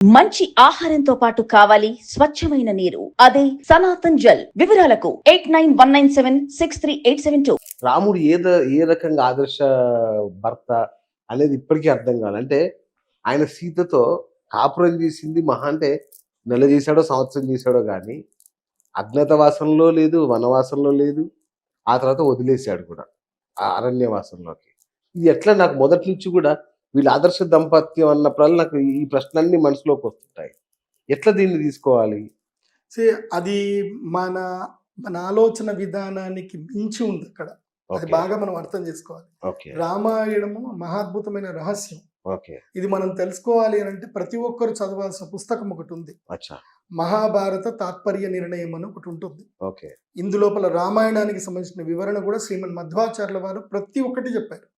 మంచి ఆహారంతో పాటు కావాలి స్వచ్ఛమైన నీరు. అదే సనాతన్ జల్. వివరాలకు eight nine one nine seven six three eight seven two. రాముడు ఏ ఏ రకంగా ఆదర్శ భర్త అనేది ఇప్పటికీ అర్థం కాదు అంటే ఆయన సీతతో కాపురం చేసింది మహా అంటే నెల చేశాడో సంవత్సరం చేశాడో కానీ అజ్ఞాతవాసంలో లేదు వనవాసంలో లేదు. ఆ తర్వాత వదిలేశాడు కూడా ఆ అరణ్యవాసంలోకి. ఇది ఎట్లా నాకు మొదటి నుంచి కూడా వీళ్ళ ఆదర్శ దంపత్యం అన్నప్పుడల్లా నాకు ఈ ప్రశ్నలన్నీ మనసులోకి వస్తుంటాయి. ఎట్లా దీన్ని తీసుకోవాలి? సే అది మన మన ఆలోచన విధానానికి మించి ఉంది అక్కడ. అది బాగా మనం అర్థం చేసుకోవాలి. రామాయణము మహాద్భుతమైన రహస్యం. ఇది మనం తెలుసుకోవాలి అని అంటే ప్రతి ఒక్కరు చదవాల్సిన పుస్తకం ఒకటి ఉంది. మహాభారత తాత్పర్య నిర్ణయం అని ఒకటి ఉంటుంది. ఇందులోపల రామాయణానికి సంబంధించిన వివరణ కూడా శ్రీమన్ మధ్వాచార్యుల వారు ప్రతి ఒక్కటి చెప్పారు.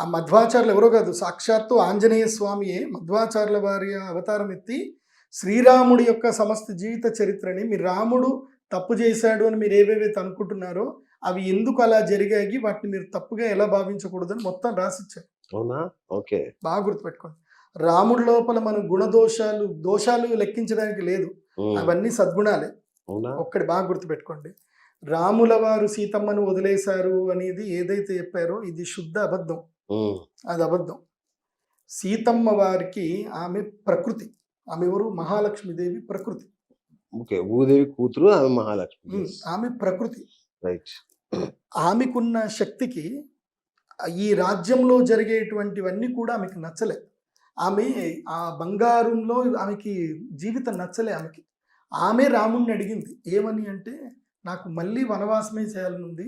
ఆ మధ్వాచార్యులు ఎవరో కాదు సాక్షాత్తు ఆంజనేయ స్వామియే మధ్వాచార్యుల వారి అవతారం ఎత్తి శ్రీరాముడి యొక్క సమస్త జీవిత చరిత్రని మీ రాముడు తప్పు చేశాడు అని మీరు ఏవేవైతే అనుకుంటున్నారో అవి ఎందుకు అలా జరిగాయి వాటిని మీరు తప్పుగా ఎలా భావించకూడదని మొత్తం రాసిచ్చారు. అవునా? ఓకే. బాగా గుర్తుపెట్టుకోండి. రాముడి లోపల మన గుణదోషాలు దోషాలు లెక్కించడానికి లేదు. అవన్నీ సద్గుణాలే. ఒక్కటి బాగా గుర్తుపెట్టుకోండి. రాముల వారు సీతమ్మను వదిలేశారు అనేది ఏదైతే చెప్పారో ఇది శుద్ధ అబద్ధం. అది అబద్ధం. సీతమ్మ వారికి ఆమె ప్రకృతి. ఆమె ఎవరు? మహాలక్ష్మీదేవి ప్రకృతి. ఓకే భూదేవి కూతురు ఆమె మహాలక్ష్మి. ఆమె ప్రకృతి. రైట్. ఆమెకున్న శక్తికి ఈ రాజ్యంలో జరిగేటువంటివన్నీ కూడా ఆమెకు నచ్చలే. ఆమె ఆ బంగారంలో ఆమెకి జీవితం నచ్చలే ఆమెకి. ఆమె రాముణ్ణి అడిగింది ఏమని అంటే నాకు మళ్ళీ వనవాసమే చేయాలని ఉంది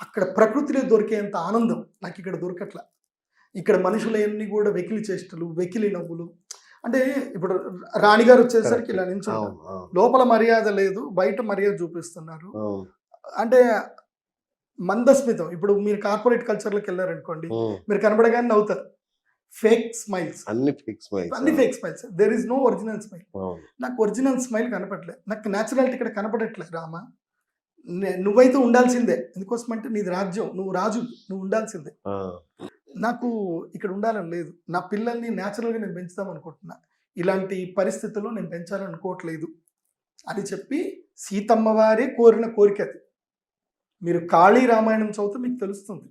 అక్కడ ప్రకృతిలో దొరికేంత ఆనందం నాకు ఇక్కడ దొరకట్ల. ఇక్కడ మనుషులన్నీ కూడా వెకిలి చేష్టలు వెకిలి నవ్వులు. అంటే ఇప్పుడు రాణిగారు వచ్చేసరికి ఇలా నించుంటారు లోపల మర్యాద లేదు బయట మర్యాద చూపిస్తున్నారు. అంటే మందస్మితం. ఇప్పుడు మీరు కార్పొరేట్ కల్చర్లోకి వెళ్ళారనుకోండి మీరు కనబడగానే నవ్వుతారు. ఫేక్ స్మైల్స్ అన్ని ఫిక్స్ అన్ని fake smiles there is no original smile నాకు ఒరిజినల్ స్మైల్ కనపడలే నాకు న్యాచురాలిటీ ఇక్కడ కనపడట్లే రామా. నువ్వైతే ఉండాల్సిందే. ఎందుకోసం అంటే నీది రాజ్యం నువ్వు రాజు నువ్వు ఉండాల్సిందే. నాకు ఇక్కడ ఉండాలని లేదు. నా పిల్లల్ని న్యాచురల్గా నేను పెంచుదాం అనుకుంటున్నా. ఇలాంటి పరిస్థితుల్లో నేను పెంచాలనుకోవట్లేదు అని చెప్పి సీతమ్మ వారే కోరిన కోరిక అది. మీరు కాళీ రామాయణం చదివితే మీకు తెలుస్తుంది.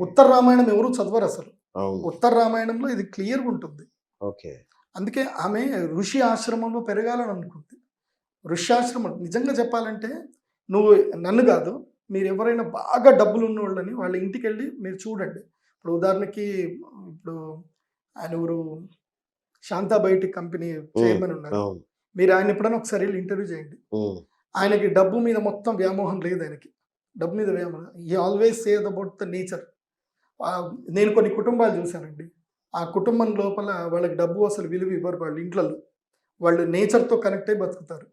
ఉత్తర రామాయణం ఎవరు చదవరు అసలు. ఉత్తర రామాయణంలో ఇది క్లియర్గా ఉంటుంది. ఓకే. అందుకే ఆమె ఋషి ఆశ్రమంలో పెరగాలని అనుకుంది. ఋషి ఆశ్రమం నిజంగా చెప్పాలంటే నువ్వు నన్ను కాదు మీరు ఎవరైనా బాగా డబ్బులు ఉన్న వాళ్ళని వాళ్ళ ఇంటికి వెళ్ళి మీరు చూడండి. ఇప్పుడు ఉదాహరణకి ఇప్పుడు ఆయన ఎవరు శాంతా బయటి కంపెనీ చైర్మన్ ఉన్నారు. మీరు ఆయన ఎప్పుడైనా ఒకసారి వెళ్ళి ఇంటర్వ్యూ చేయండి. ఆయనకి డబ్బు మీద మొత్తం వ్యామోహం లేదు ఆయనకి. డబ్బు మీద వ్యామోహం ఈ always save about the nature నేను కొన్ని కుటుంబాలు చూశానండి. ఆ కుటుంబం లోపల వాళ్ళకి డబ్బు అసలు విలువ ఇవ్వరు వాళ్ళు ఇంట్లలో. వాళ్ళు నేచర్తో కనెక్ట్ అయి బతుకుతారు.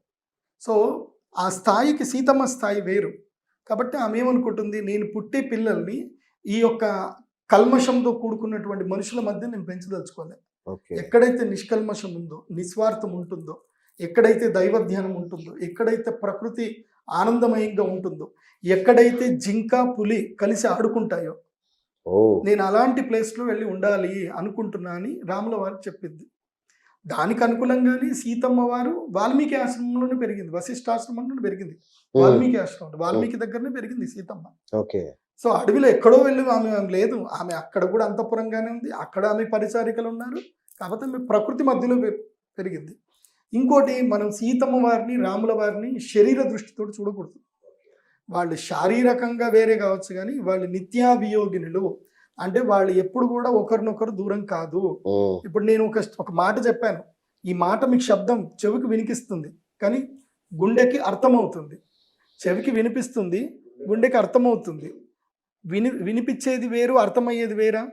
సో ఆ స్థాయికి సీతమ్మ స్థాయి వేరు. కాబట్టి ఆమె ఏమనుకుంటుంది? నేను పుట్టే పిల్లల్ని ఈ యొక్క కల్మషంతో కూడుకున్నటువంటి మనుషుల మధ్య నేను పెంచదలుచుకోలే. ఎక్కడైతే నిష్కల్మషం ఉందో నిస్వార్థం ఉంటుందో ఎక్కడైతే దైవ ధ్యానం ఉంటుందో ఎక్కడైతే ప్రకృతి ఆనందమయంగా ఉంటుందో ఎక్కడైతే జింక పులి కలిసి ఆడుకుంటాయో నేను అలాంటి ప్లేస్లో వెళ్ళి ఉండాలి అనుకుంటున్నా అని రాముల వారు చెప్పింది దానికి అనుకూలంగానే సీతమ్మ వారు వాల్మీకి ఆశ్రమంలోనే పెరిగింది వశిష్ఠ ఆశ్రమంలోనే పెరిగింది. వాల్మీకి ఆశ్రమం వాల్మీకి దగ్గరనే పెరిగింది సీతమ్మ. ఓకే. సో అడవిలో ఎక్కడో వెళ్ళి ఆమె లేదు ఆమె అక్కడ కూడా అంతఃపురంగానే ఉంది అక్కడ ఆమె పరిచారికలు ఉన్నారు కాకపోతే ఆమె ప్రకృతి మధ్యలో పెరిగింది. ఇంకోటి మనం సీతమ్మ వారిని రాముల వారిని శరీర దృష్టితో చూడకూడదు. వాళ్ళు శారీరకంగా వేరే కావచ్చు కానీ వాళ్ళు నిత్యాభియోగినులు అంటే వాళ్ళు ఎప్పుడు కూడా ఒకరినొకరు దూరం కాదు. ఇప్పుడు నేను ఒక ఒక మాట చెప్పాను. ఈ మాట మీకు శబ్దం చెవికి వినిపిస్తుంది కానీ గుండెకి అర్థమవుతుంది. చెవికి వినిపిస్తుంది గుండెకి అర్థమవుతుంది. విని వినిపించేది వేరు అర్థమయ్యేది వేరా?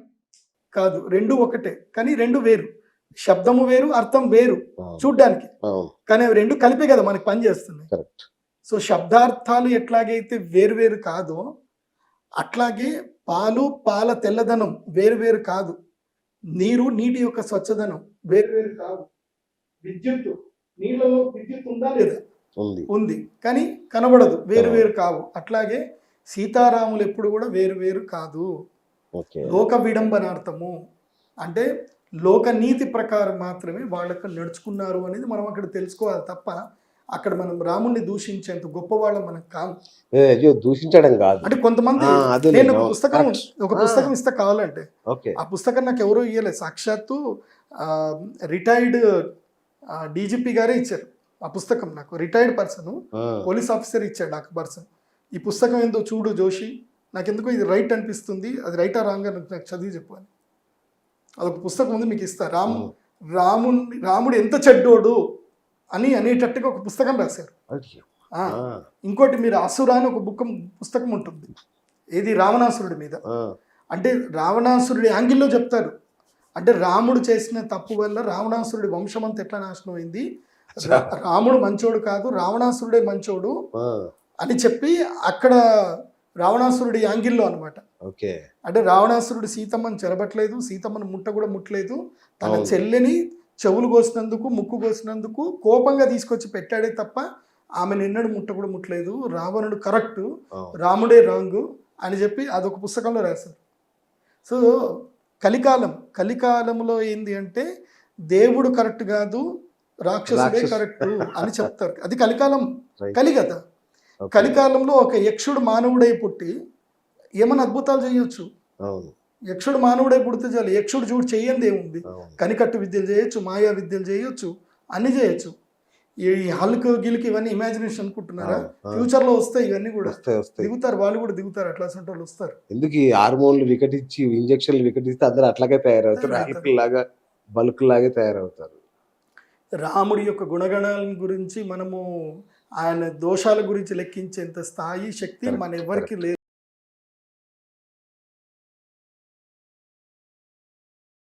కాదు రెండు ఒకటే. కానీ రెండు వేరు. శబ్దము వేరు అర్థం వేరు చూడ్డానికి. కానీ అవి రెండు కలిపే కదా మనకి పని చేస్తున్నాయి. సో శబ్దార్థాలు ఎట్లాగైతే వేరువేరు కాదో అట్లాగే పాలు పాల తెల్లదనం వేరువేరు కాదు. నీరు నీటి యొక్క స్వచ్ఛదనం వేరువేరు కాదు విద్యుత్ నీళ్ళలో విద్యుత్ ఉందా లేదా? ఉంది. ఉంది. కానీ కనబడదు వేరు వేరు కావు. అట్లాగే సీతారాములు ఎప్పుడు కూడా వేరు వేరు కాదు. లోక విడంబనార్థము. అంటే లోక నీతి ప్రకారం మాత్రమే వాళ్ళకు నడుచుకున్నారు అనేది మనం అక్కడ తెలుసుకోవాలి తప్ప అక్కడ మనం రాముణ్ణి దూషించేంత గొప్పవాళ్ళం మనం కాదు అయ్యో దూషించడం కాదు. అంటే కొంతమంది నేను పుస్తకం. ఒక పుస్తకం ఇస్తా కావాలంటే. ఆ పుస్తకం నాకు ఎవరో ఇవ్వలేదు సాక్షాత్తు రిటైర్డ్ డీజీపీ గారే ఇచ్చారు ఆ పుస్తకం నాకు. రిటైర్డ్ పర్సన్ పోలీస్ ఆఫీసర్ ఇచ్చాడు నాకు పర్సన్. ఈ పుస్తకం ఏందో చూడు జోషి. నాకెందుకో ఇది రైట్ అనిపిస్తుంది. అది రైటా రాంగ్ అని నాకు చదివి చెప్పు అని. అదొక పుస్తకం ఉంది మీకు ఇస్తా. రాము రాముని రాముడు ఎంత చెడ్డోడు. అని అనేటట్టుగా ఒక పుస్తకం రాశారు. ఇంకోటి మీరు అసుర అని ఒక బుక్ పుస్తకం ఉంటుంది. ఏది? రావణాసురుడి మీద. అంటే రావణాసురుడి యాంగిల్లో చెప్తారు. అంటే రాముడు చేసిన తప్పు వల్ల రావణాసురుడి వంశం అంతా ఎట్లా నాశనం అయింది? రాముడు మంచోడు కాదు రావణాసురుడే మంచోడు అని చెప్పి అక్కడ రావణాసురుడి యాంగిల్లో అనమాట ఓకే. అంటే రావణాసురుడు సీతమ్మని చెరబట్లేదు సీతమ్మను ముట్ట కూడా ముట్టలేదు. తన. చెల్లెని చెవులు కోసినందుకు ముక్కు కోసినందుకు కోపంగా తీసుకొచ్చి పెట్టాడే తప్ప ఆమె నిన్నడు ముట్ట కూడా ముట్టలేదు. రావణుడు కరెక్ట్. రాముడే రాంగు అని చెప్పి అదొక పుస్తకంలో రాశారు. సో కలికాలం. కలికాలంలో ఏంది అంటే దేవుడు కరెక్ట్ కాదు రాక్షసుడే రాక్షసు. కరెక్ట్ అని చెప్తారు. అది కలికాలం. కలికథ ఓకే. కలికాలంలో ఒక యక్షుడు మానవుడై పుట్టి ఏమైనా అద్భుతాలు చేయొచ్చు? యక్షుడు మానవుడై పుడితే చాలు. యక్షుడు చూడు చెయ్యంది ఏముంది? కనికట్టు విద్యలు చేయొచ్చు మాయా విద్యలు చేయొచ్చు అన్ని చేయొచ్చు. ఈ హల్క్ గిల్క్ ఇవన్నీ ఇమాజినేషన్ అనుకుంటున్నారా. ఫ్యూచర్లో వస్తాయి ఇవన్నీ కూడా. వస్తాయి వస్తాయి. దిగుతారు వాళ్ళు కూడా దిగుతారు అట్లా వాళ్ళు వస్తారు. ఎందుకు ఈ హార్మోన్లు వికటించి ఇంజక్షన్లు వికటిస్తే అందరూ అట్లాగే తయారవుతారు. హల్క్ లాగా బల్క్ లాగే తయారవుతారు. రాముడి యొక్క గుణగణాల గురించి మనము ఆయన దోషాల గురించి లెక్కించేంత స్థాయి శక్తి మన ఎవరికి లేదు.